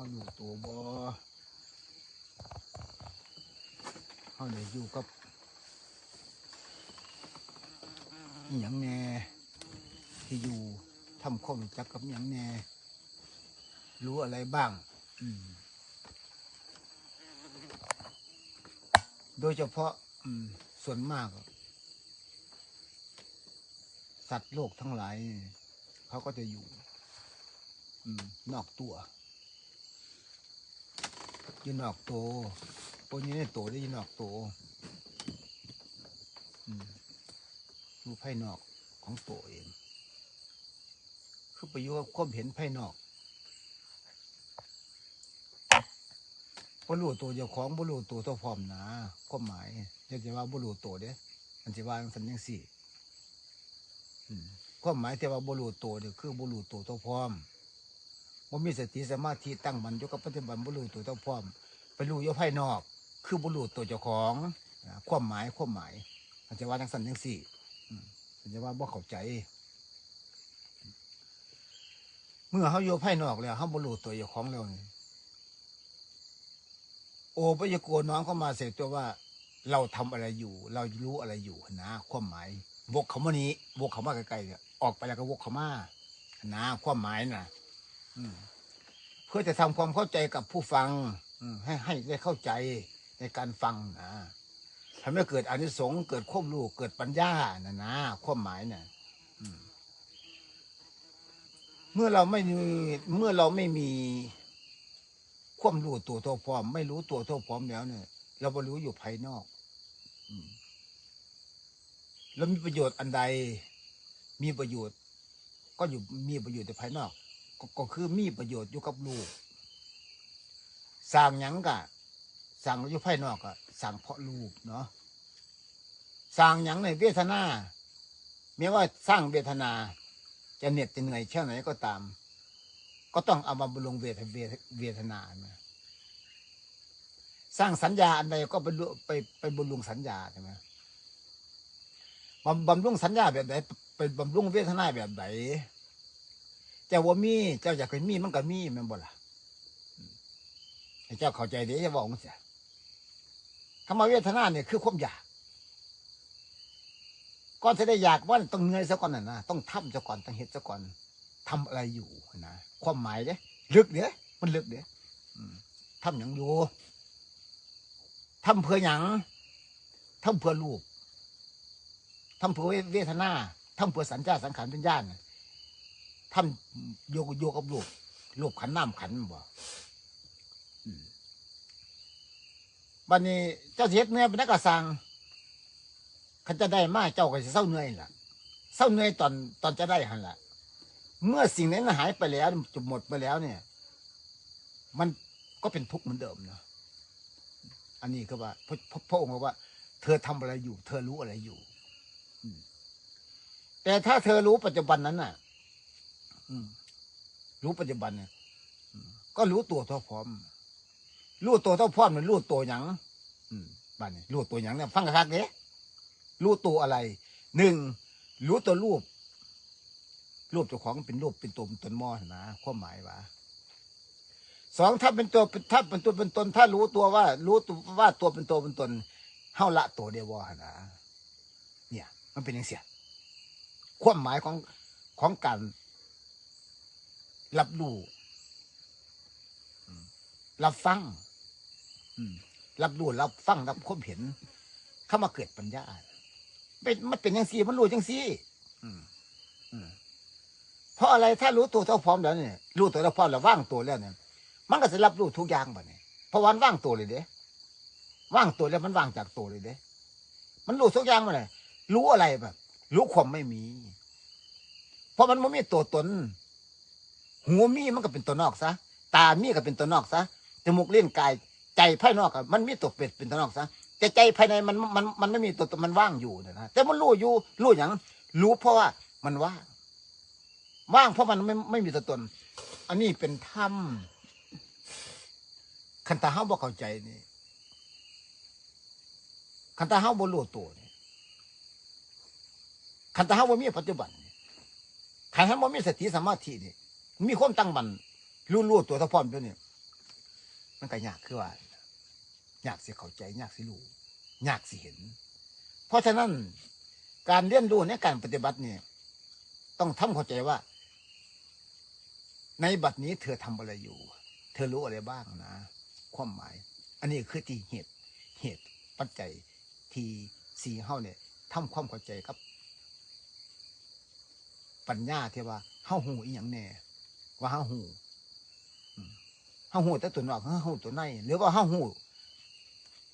เขาอยู่ตัวบ่เขาเลยอยู่กับอหย่างแน่ที่อยู่ทำข้อมรู้จักกับอหย่างแน่รู้อะไรบ้าง โดยเฉพาะส่วนมาก สัตว์โลกทั้งหลาย เขาก็จะอยู่นอกตัว ยู่นอกตัวปนอยู่ในตัวได้ยู่นออกตัวอืมอยู่ภายนอกของตัวเอง คือปอยู่กับความเห็นภายนอกบ่รู้ตัวเจ้าของบ่รู้ตัวเจ้าพร้อมนะความหมายจะจะว่าบ่รู้ตัวเด้มันจะว่าจันจังซี่ความหมายที่ว่าบ่รู้ตัวเนี่ยคือบ่รู้ตัวเจ้าพร้อม บ่มีสติสมาธิตั้งมันอยู่กับปัจจุบันบ่รู้ตัวเจ้าพร้อม ไปรู้อยู่ภายนอก คือบ่รู้ตัวเจ้าของความหมายความหมายมันจะว่าจังซั่นจังซี่อืมมันจะว่าบ่เข้าใจ เมื่อเขาอยู่ภายนอกแล้วเขาบ่รู้ตัวเจ้าของแล้วนี่โอ้ปยโกน้องเข้ามาเสร็จตัวว่า เราทำอะไรอยู่ เรารู้อะไรอยู่นะ ความหมายวกเขามานี้วกเขามาไกลๆเนี่ยออกไปแล้วก็วกเขามานะความหมายน่ะ เพื่อจะทำความเข้าใจกับผู้ฟังให้ให้ได้เข้าใจในการฟังนะทำให้เกิดอานิสงส์เกิดความรู้เกิดปัญญานะนะความหมายน่ะเมื่อเราไม่มีเมื่อเราไม่มีความรู้ตัวเท่าพร้อม ไม่รู้ตัวเท่าพร้อมแล้วเนี่ย เราไปรู้อยู่ภายนอกอแล้วมีประโยชน์อันใดมีประโยชน์ ก็อยู่มีประโยชน์แต่ภายนอก ก็ก็คือมีประโยชน์อยู่กับลูกสร้างหยังกะสร้างอยู่ภายนอกอะสร้างเพราะลูกเนาะสร้างหยังในเวทนาแม้ว่าสร้างเวทนา จะเหน็ดจะเหนื่อยแค่ไหนก็ตาม ก็ต้องเอามาบำรุงเวทเวทเวทนานะสร้างสัญญาอันใดก็ไปไปไปบำรุงสัญญาใช่ไหมบำบำรุงสัญญาแบบไหนเป็นบำรุงเวทนาแบบไหน แต่ว่ามี เจ้าอยากเป็นมีมันก็มีแมันบ่ล่ะให้เจ้าเข้าใจเดี๋ยวจะบอกมันเสียคำว่าเวทนาเนี่ยคือความอยากก่อนจะได้อยากว่าต้องเหนื่อยซะก่อนน่ะนะต้องทำซะก่อนต้องเฮ็ดซะก่อนทำอะไรอยู่นะความหมายเด้ลึกเด้มันลึกเด้อืมทำอย่างอยู่ทำเพื่อหยังทำเพื่อลูกทำเพื่อเวทนาทำเพื่อสัญญาสังขารวิญญาณ ทำโยกโยกกับลูกลูกขันน้ำขันบ่บัดนี้เจ้าสิเฮ็ดเนื้อเป็นนักระสังขันจะได้มาเจ้าก็จะเศร้าเหนื่อยล่ะเศร้าเหนื่อยตอนตอนจะได้หันล่ะ เมื่อสิ่งนั้นหายไปแล้วจุหมดไปแล้วเนี่ย มันก็เป็นทุกข์เหมือนเดิมเนาะอันนี้ก็ว่าพระพระพระองค์บอกว่า เธอทำอะไรอยู่ เธอรู้อะไรอยู่แต่ถ้าเธอรู้ปัจจุบันนั้นน่ะ รู้ปัจจุบันเนี่ยก็รู้ตัวเท่าพร้อม รู้ตัวเท่าพร้อมมันรู้ตัวหยังบ้านนี้รู้ตัวหยังเนี่ยฟังกระทักเนี้รู้ตัวอะไรหนึ่งรู้ตัวรูป รูปเจ้าของเป็นรูปเป็นตัวเป็นตนมอนะความหมายว่าสองถ้าเป็นตัวเป็นถ้าเป็นตัวเป็นตน ถ้ารู้ตัวว่า รู้ตัวว่าตัวเป็นตัวเป็นตนเฮาละตัวเดียวว่านะเนี่ย มันเป็นอย่างเสียความหมายของของการ รับรู้รับฟังรับรู้รับฟังรับความเห็น เข้ามาเกิดปัญญาเป็นมันเป็นย่างซี่มันรู้จังซี่เพราะอะไรถ้ารู้ตัวเท่าพร้อมแล้วเนี่ยรู้ตัวเท่าพร้อมแล้วว่างตัวแล้วเนี่ย มันก็จะรับรู้ทุกอย่างแบบนี้เพราะวันว่างตัวเลยเด้ว่างตัวแล้วมันว่างจากตัวเลยเด้มันรู้ทุกอย่างมาเลยรู้อะไรแบบ รู้ความไม่มี เพราะมันไม่มีตัวตน หูมีมันก็เป็นตัวนอกซะตามีก็เป็นตัวนอกซะจมูกเลี้ยงกายใจภายนอกอะมันมีตัวเป็ดเป็นตัวนอกซะแต่ใจภายในมันมันมันไม่มีตัวมันว่างอยู่นยนะแต่มันรู้อยู่รู้อย่างรู้เพราะว่ามันว่างว่างเพราะมันไม่ไม่มีตัวตน อันนี้เป็นถ้ำคันตาเฮาบ่เข้าใจนี่คันตาเฮาบ่รู้ตัวนี่คันตาเฮาบ่มีปัจจุบันนี่คันเฮาบ่มีสติสมาธินี่ มีความตั้งมันรู้รู้ตัวท่าพร้อมตัวนี่มันก็ยากคือว่าอยากสิเข้าใจอยากสิรู้อยากสิเห็น เพราะฉะนั้นการเรียนรู้ในการปฏิบัติเนี่ย ต้องทำเข้าใจว่า ในบัดนี้เธอทำอะไรอยู่ เธอรู้อะไรบ้างนะ ความหมาย อันนี้คือที่เหตุเหตุปัจจัยที่สี่เฮาเนี่ยทำความเข้าใจกับ ปัญญาที่ว่าเฮาหูอีหยังแน่ ว่าเฮาหูอืมเฮาหูแต่ตัวนอกเฮาหูตัวในหรือว่าเฮาหู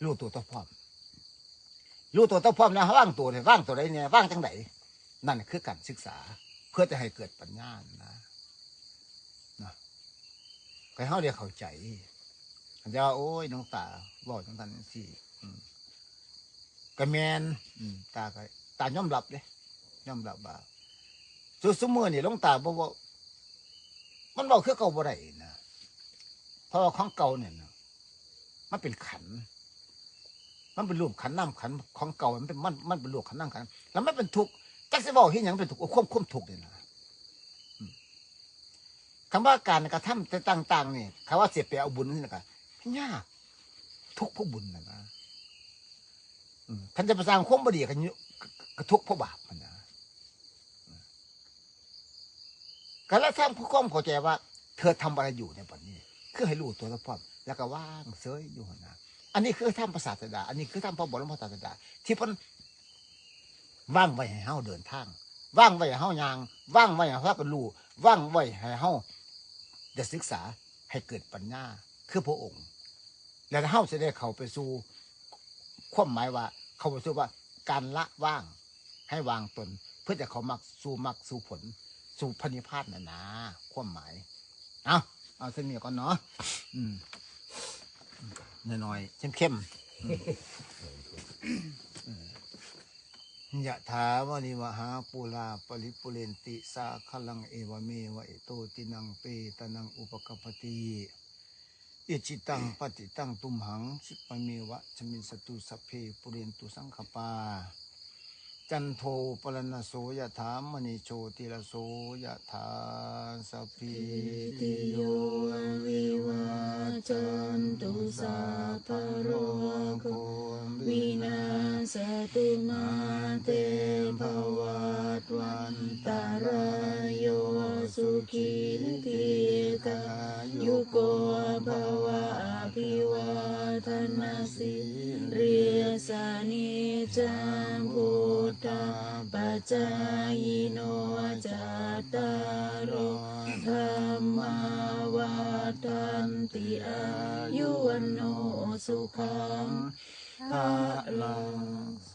รู้ตัวตัวพร้อมรู้ตัวตัวพร้อมแล้วว่างตัวเนี่ยว่างตัวใดเนี่ยว่างจังไดนั่นคือการศึกษา เพื่อจะให้เกิดปัญญานะนะให้เฮาได้เข้าใจอาจจะว่าโอ้ยน้องตาบอกจังทันสิอืมก็แมนอืมตาก็ตายอมรับเลยยอมรับว่าสุดสมือนี่ลงตาบอกว่า มันบอกคือเก่าบ่ได้นะเพราะว่าของเก่าเนี่ยนะมันเป็นขัน มันเป็นรูปขันน้ำขันของเก่ามันเป็นมันมันเป็นรูปขันน้ำขัน แล้วไมันเป็นทุกข์จักสิบอกที่ยังเป็นทุกข์ควบคุมทุกข์เนี่ยนะคำว่าการกระทำต่างๆนี่คำว่าเสียไปเอาบุญนี่นะก็ยากทุกข์เพราะบุญนะนะท่านจะประสร้างความบดีกันกระทุกข์เพราะบาปมันนะ การละทำผู้ข้อมเข้าใจว่า เธอทำอะไรอยู่ในปัจนี้คือให้รู้ตัวละพร้อมแล้วก็ว่างเสยอยู่นะอันนี้คือทำภาษาสดา อันนี้คือทำพระบรมศาสดา ที่พิ่นว่างไว้ให้เฮาเดินทางว่างไว้ให้เฮายางว่างไว้ให้เฮากันรู้ว่างไว้ให้เฮาจะศึกษาให้เกิดปัญญาคือพระองค์ แล้วเฮาจะได้เข้าไปสู่ความหมายว่า เข้าไปสู่ว่าการละว่างให้วางตน เพื่อจะเขามักสู่มักสู่ผล สู่พนิพานน่ะนะความหมาย เอาเอาเส้นนี้ก่อนเนาะอืมน้อยๆเข้มๆยะถาวานิวหาปูลาปริปุเรนติสาคลังเอวเมวะเอโตตินังเปตนังอุปกปปติอิจิตังปฏิตังตุมหังสิปเมวะชมินสตุสเพปุเรนตุสังขปา จันโทปรณโสยถามณีโชติรโสยถาสัพพิติโยวิวัจจันตุสัพพโรโควินาศตุมาเตภวัตวันตารโยสุขีติกายุโกภวะอภิวาทนาสิริสานิจัง พุทธาปัจจายโนจัตตารโอธรรมาวาทันติอายุวันโนสุขังภะลัง